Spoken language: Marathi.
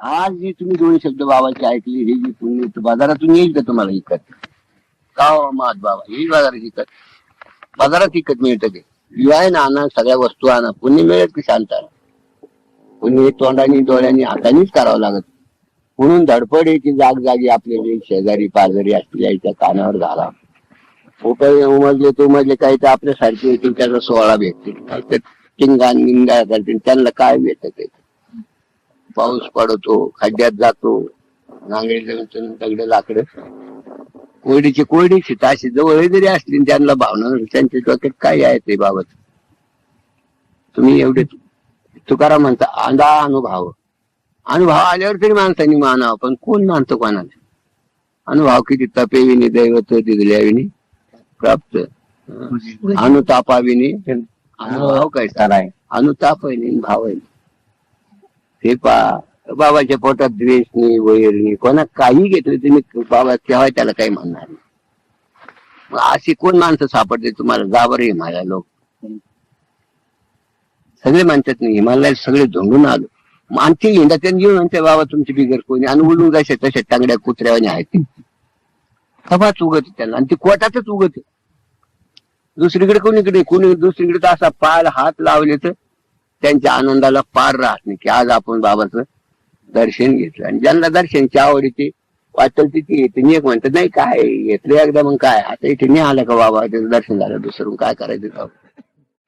आज जी तुम्ही दोन शब्द बाबाचे ऐकले हे जी पुण्य बाजारातून येईल का तुम्हाला इकत. का हो मात बाबा? हे बाजारात इकत. बाजारात इकत मिळत ते. आहे ना आणा सगळ्या वस्तू आणा. पुण्य मिळत की शांत पुण्य तोंडाने डोळ्याने हातानेच करावं लागत. म्हणून धडपड आहे जाग जागी आपले शेजारी पाजारी असतील याच्या कानावर घाला. फोटो उमजले तो उमजले काही तर आपल्यासारखे येतील त्याचा सोहळा भेटतील काही टिंगा निंगा करतील त्यांना काय भेटत ते पाऊस पडतो खड्ड्यात जातो नांगडी दगड लाकडं. कोरडीची कोरडी अशी जवळ जरी असली त्यांना भावना त्यांच्या डोक्यात काय आहे ते बाबत? तुम्ही एवढे तुकाराम म्हणता आंधा अनुभव. अनुभव आल्यावर तरी माणसांनी मानावं पण कोण मानतो कोणाला? अनुभव किती? तपेविनी दैवत दिगल्याविनी प्राप्त. अनुतापाविनी अनुभव कैसा आहे अनुताप आहे भाव आहे हे पा बाबाच्या पोटात द्वेष नाही वैर नाही कोणा काही घेतलं तुम्ही बाबा तेव्हा त्याला काही म्हणणार नाही. अशी कोण माणसं सापडते तुम्हाला जाबर हिमालय लोक. सगळे म्हणतात नाही हिमालयात सगळे झोंडून आलो. मग आणखी त्यांनी येऊन म्हणते बाबा तुमची बिगर कोणी? आणि उलून जसे तसे टांगड्या कुत्र्यावाने आहेत सभाच उगत त्यांना. आणि ती कोटातच उगत दुसरीकडे कोणीकडे कोणी दुसरीकडे तर असा पार हात लावले तर त्यांच्या आनंदाला पार राहत नाही की आज आपण बाबाचं दर्शन घेतलं. आणि ज्यांना दर्शनची आवड येते वाटल तिथे येते. मी एक म्हणतात नाही काय घेतलं एकदा मग काय? आता इथे नाही आलं का बाबा? त्याचं दर्शन झालं दुसरं काय करायचं?